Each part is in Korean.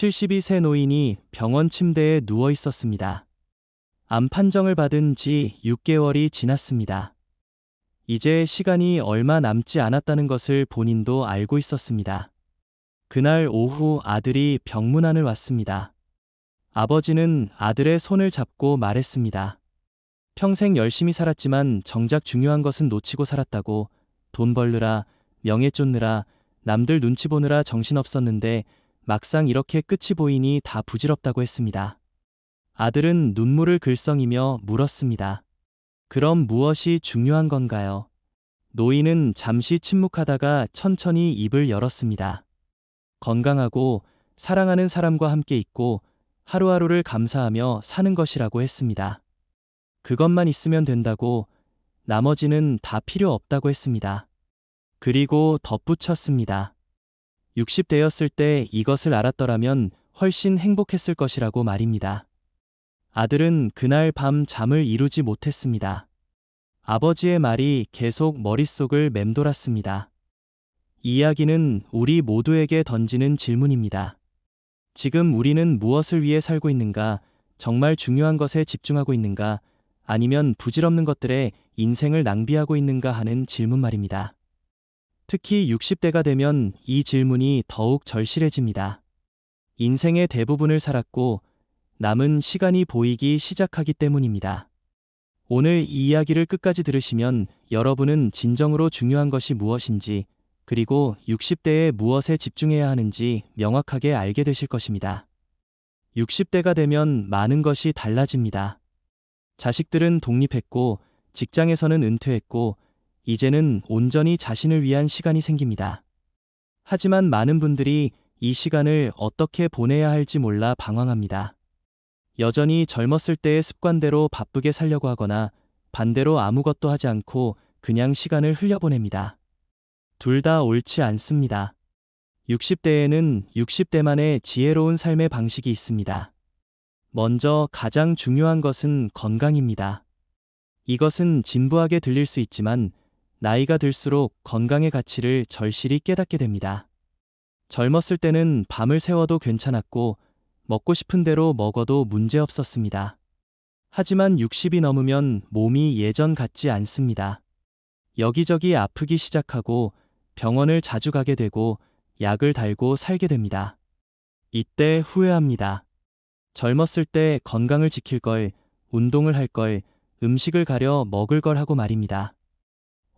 72세 노인이 병원 침대에 누워 있었습니다. 암 판정을 받은 지 6개월이 지났습니다. 이제 시간이 얼마 남지 않았다는 것을 본인도 알고 있었습니다. 그날 오후 아들이 병문안을 왔습니다. 아버지는 아들의 손을 잡고 말했습니다. 평생 열심히 살았지만 정작 중요한 것은 놓치고 살았다고 돈 벌느라 명예 쫓느라 남들 눈치 보느라 정신없었는데 막상 이렇게 끝이 보이니 다 부질없다고 했습니다. 아들은 눈물을 글썽이며 물었습니다. 그럼 무엇이 중요한 건가요? 노인은 잠시 침묵하다가 천천히 입을 열었습니다. 건강하고 사랑하는 사람과 함께 있고 하루하루를 감사하며 사는 것이라고 했습니다. 그것만 있으면 된다고 나머지는 다 필요 없다고 했습니다. 그리고 덧붙였습니다. 60대였을 때 이것을 알았더라면 훨씬 행복했을 것이라고 말입니다. 아들은 그날 밤 잠을 이루지 못했습니다. 아버지의 말이 계속 머릿속을 맴돌았습니다. 이 이야기는 우리 모두에게 던지는 질문입니다. 지금 우리는 무엇을 위해 살고 있는가? 정말 중요한 것에 집중하고 있는가? 아니면 부질없는 것들에 인생을 낭비하고 있는가 하는 질문 말입니다. 특히 60대가 되면 이 질문이 더욱 절실해집니다. 인생의 대부분을 살았고 남은 시간이 보이기 시작하기 때문입니다. 오늘 이 이야기를 끝까지 들으시면 여러분은 진정으로 중요한 것이 무엇인지 그리고 60대에 무엇에 집중해야 하는지 명확하게 알게 되실 것입니다. 60대가 되면 많은 것이 달라집니다. 자식들은 독립했고 직장에서는 은퇴했고 이제는 온전히 자신을 위한 시간이 생깁니다. 하지만 많은 분들이 이 시간을 어떻게 보내야 할지 몰라 방황합니다. 여전히 젊었을 때의 습관대로 바쁘게 살려고 하거나 반대로 아무것도 하지 않고 그냥 시간을 흘려보냅니다. 둘 다 옳지 않습니다. 60대에는 60대만의 지혜로운 삶의 방식이 있습니다. 먼저 가장 중요한 것은 건강입니다. 이것은 진부하게 들릴 수 있지만 나이가 들수록 건강의 가치를 절실히 깨닫게 됩니다. 젊었을 때는 밤을 새워도 괜찮았고 먹고 싶은 대로 먹어도 문제 없었습니다. 하지만 60이 넘으면 몸이 예전 같지 않습니다. 여기저기 아프기 시작하고 병원을 자주 가게 되고 약을 달고 살게 됩니다. 이때 후회합니다. 젊었을 때 건강을 지킬 걸, 운동을 할 걸, 음식을 가려 먹을 걸 하고 말입니다.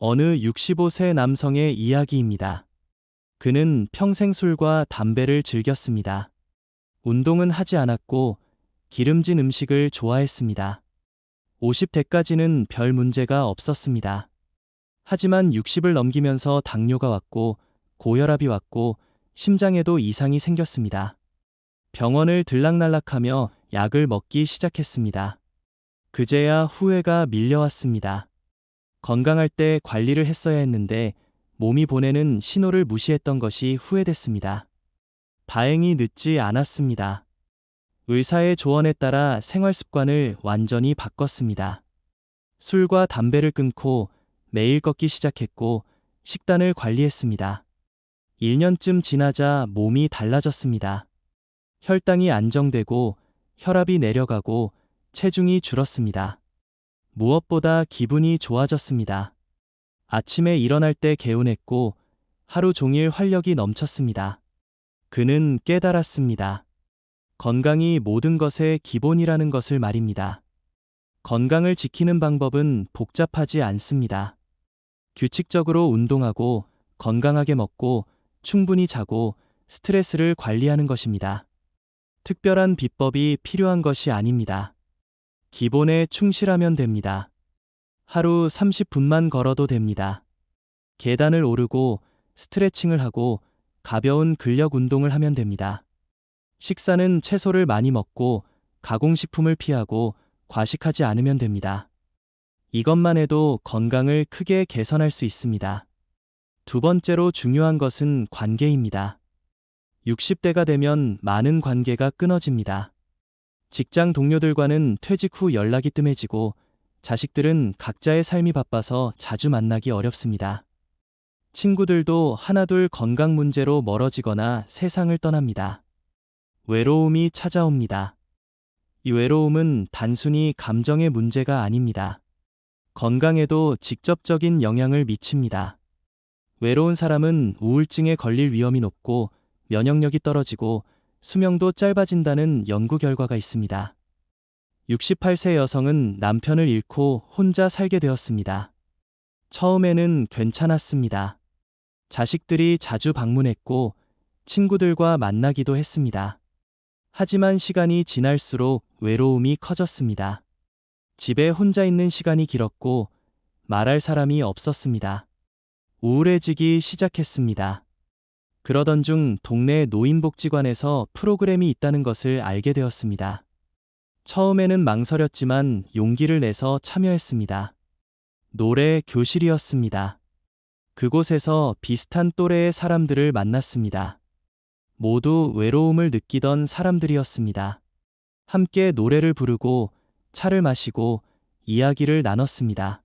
어느 65세 남성의 이야기입니다. 그는 평생 술과 담배를 즐겼습니다. 운동은 하지 않았고 기름진 음식을 좋아했습니다. 50대까지는 별 문제가 없었습니다. 하지만 60을 넘기면서 당뇨가 왔고 고혈압이 왔고 심장에도 이상이 생겼습니다. 병원을 들락날락하며 약을 먹기 시작했습니다. 그제야 후회가 밀려왔습니다. 건강할 때 관리를 했어야 했는데 몸이 보내는 신호를 무시했던 것이 후회됐습니다. 다행히 늦지 않았습니다. 의사의 조언에 따라 생활 습관을 완전히 바꿨습니다. 술과 담배를 끊고 매일 걷기 시작했고 식단을 관리했습니다. 1년쯤 지나자 몸이 달라졌습니다. 혈당이 안정되고 혈압이 내려가고 체중이 줄었습니다. 무엇보다 기분이 좋아졌습니다. 아침에 일어날 때 개운했고 하루 종일 활력이 넘쳤습니다. 그는 깨달았습니다. 건강이 모든 것의 기본이라는 것을 말입니다. 건강을 지키는 방법은 복잡하지 않습니다. 규칙적으로 운동하고 건강하게 먹고 충분히 자고 스트레스를 관리하는 것입니다. 특별한 비법이 필요한 것이 아닙니다. 기본에 충실하면 됩니다. 하루 30분만 걸어도 됩니다. 계단을 오르고 스트레칭을 하고 가벼운 근력 운동을 하면 됩니다. 식사는 채소를 많이 먹고 가공식품을 피하고 과식하지 않으면 됩니다. 이것만 해도 건강을 크게 개선할 수 있습니다. 두 번째로 중요한 것은 관계입니다. 60대가 되면 많은 관계가 끊어집니다. 직장 동료들과는 퇴직 후 연락이 뜸해지고 자식들은 각자의 삶이 바빠서 자주 만나기 어렵습니다. 친구들도 하나둘 건강 문제로 멀어지거나 세상을 떠납니다. 외로움이 찾아옵니다. 이 외로움은 단순히 감정의 문제가 아닙니다. 건강에도 직접적인 영향을 미칩니다. 외로운 사람은 우울증에 걸릴 위험이 높고 면역력이 떨어지고 수명도 짧아진다는 연구 결과가 있습니다. 68세 여성은 남편을 잃고 혼자 살게 되었습니다. 처음에는 괜찮았습니다. 자식들이 자주 방문했고 친구들과 만나기도 했습니다. 하지만 시간이 지날수록 외로움이 커졌습니다. 집에 혼자 있는 시간이 길었고 말할 사람이 없었습니다. 우울해지기 시작했습니다. 그러던 중 동네 노인복지관에서 프로그램이 있다는 것을 알게 되었습니다. 처음에는 망설였지만 용기를 내서 참여했습니다. 노래 교실이었습니다. 그곳에서 비슷한 또래의 사람들을 만났습니다. 모두 외로움을 느끼던 사람들이었습니다. 함께 노래를 부르고 차를 마시고 이야기를 나눴습니다.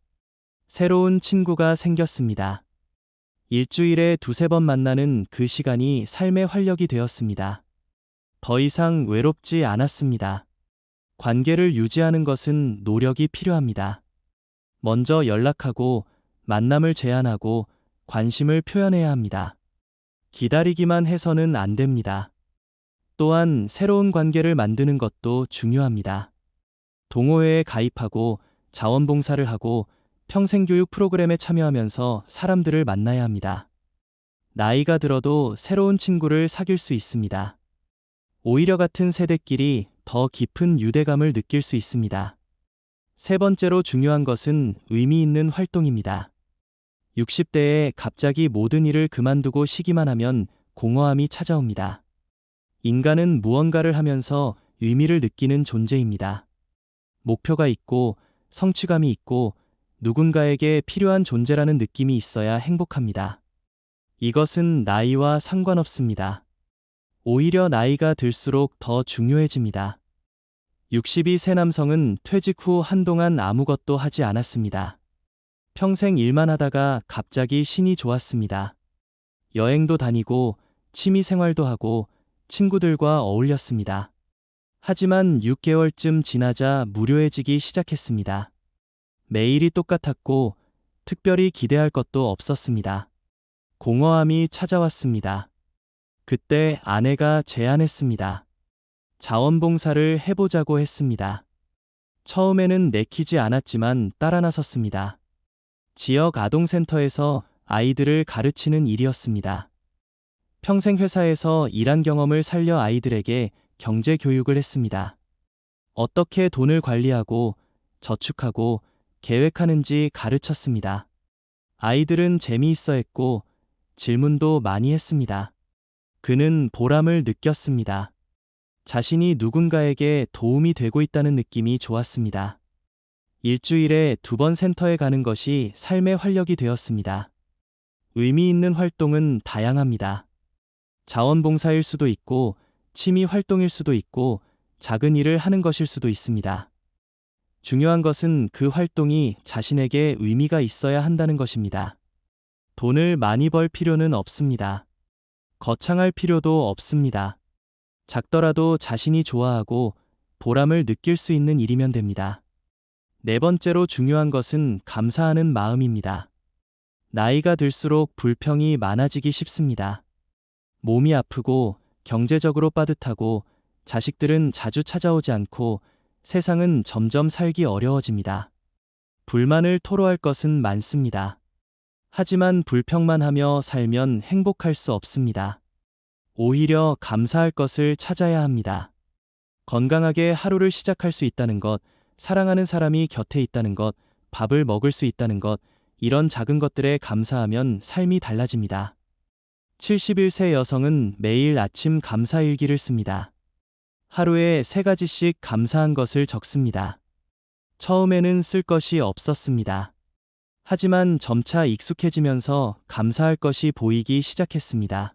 새로운 친구가 생겼습니다. 일주일에 두세 번 만나는 그 시간이 삶의 활력이 되었습니다. 더 이상 외롭지 않았습니다. 관계를 유지하는 것은 노력이 필요합니다. 먼저 연락하고 만남을 제안하고 관심을 표현해야 합니다. 기다리기만 해서는 안 됩니다. 또한 새로운 관계를 만드는 것도 중요합니다. 동호회에 가입하고 자원봉사를 하고 평생교육 프로그램에 참여하면서 사람들을 만나야 합니다. 나이가 들어도 새로운 친구를 사귈 수 있습니다. 오히려 같은 세대끼리 더 깊은 유대감을 느낄 수 있습니다. 세 번째로 중요한 것은 의미 있는 활동입니다. 60대에 갑자기 모든 일을 그만두고 쉬기만 하면 공허함이 찾아옵니다. 인간은 무언가를 하면서 의미를 느끼는 존재입니다. 목표가 있고 성취감이 있고 누군가에게 필요한 존재라는 느낌이 있어야 행복합니다. 이것은 나이와 상관없습니다. 오히려 나이가 들수록 더 중요해집니다. 62세 남성은 퇴직 후 한동안 아무것도 하지 않았습니다. 평생 일만 하다가 갑자기 신이 좋았습니다. 여행도 다니고 취미 생활도 하고 친구들과 어울렸습니다. 하지만 6개월쯤 지나자 무료해지기 시작했습니다. 매일이 똑같았고 특별히 기대할 것도 없었습니다. 공허함이 찾아왔습니다. 그때 아내가 제안했습니다. 자원봉사를 해보자고 했습니다. 처음에는 내키지 않았지만 따라 나섰습니다. 지역 아동센터에서 아이들을 가르치는 일이었습니다. 평생 회사에서 일한 경험을 살려 아이들에게 경제 교육을 했습니다. 어떻게 돈을 관리하고 저축하고 계획하는지 가르쳤습니다. 아이들은 재미있어 했고 질문도 많이 했습니다. 그는 보람을 느꼈습니다. 자신이 누군가에게 도움이 되고 있다는 느낌이 좋았습니다. 일주일에 두 번 센터에 가는 것이 삶의 활력이 되었습니다. 의미 있는 활동은 다양합니다. 자원봉사일 수도 있고, 취미 활동일 수도 있고, 작은 일을 하는 것일 수도 있습니다. 중요한 것은 그 활동이 자신에게 의미가 있어야 한다는 것입니다. 돈을 많이 벌 필요는 없습니다. 거창할 필요도 없습니다. 작더라도 자신이 좋아하고 보람을 느낄 수 있는 일이면 됩니다. 네 번째로 중요한 것은 감사하는 마음입니다. 나이가 들수록 불평이 많아지기 쉽습니다. 몸이 아프고 경제적으로 빠듯하고 자식들은 자주 찾아오지 않고 세상은 점점 살기 어려워집니다. 불만을 토로할 것은 많습니다. 하지만 불평만 하며 살면 행복할 수 없습니다. 오히려 감사할 것을 찾아야 합니다. 건강하게 하루를 시작할 수 있다는 것, 사랑하는 사람이 곁에 있다는 것, 밥을 먹을 수 있다는 것, 이런 작은 것들에 감사하면 삶이 달라집니다. 71세 여성은 매일 아침 감사일기를 씁니다. 하루에 세 가지씩 감사한 것을 적습니다. 처음에는 쓸 것이 없었습니다. 하지만 점차 익숙해지면서 감사할 것이 보이기 시작했습니다.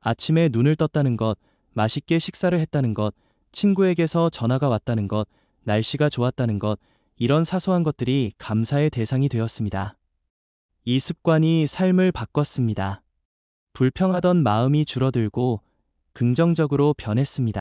아침에 눈을 떴다는 것, 맛있게 식사를 했다는 것, 친구에게서 전화가 왔다는 것, 날씨가 좋았다는 것, 이런 사소한 것들이 감사의 대상이 되었습니다. 이 습관이 삶을 바꿨습니다. 불평하던 마음이 줄어들고 긍정적으로 변했습니다.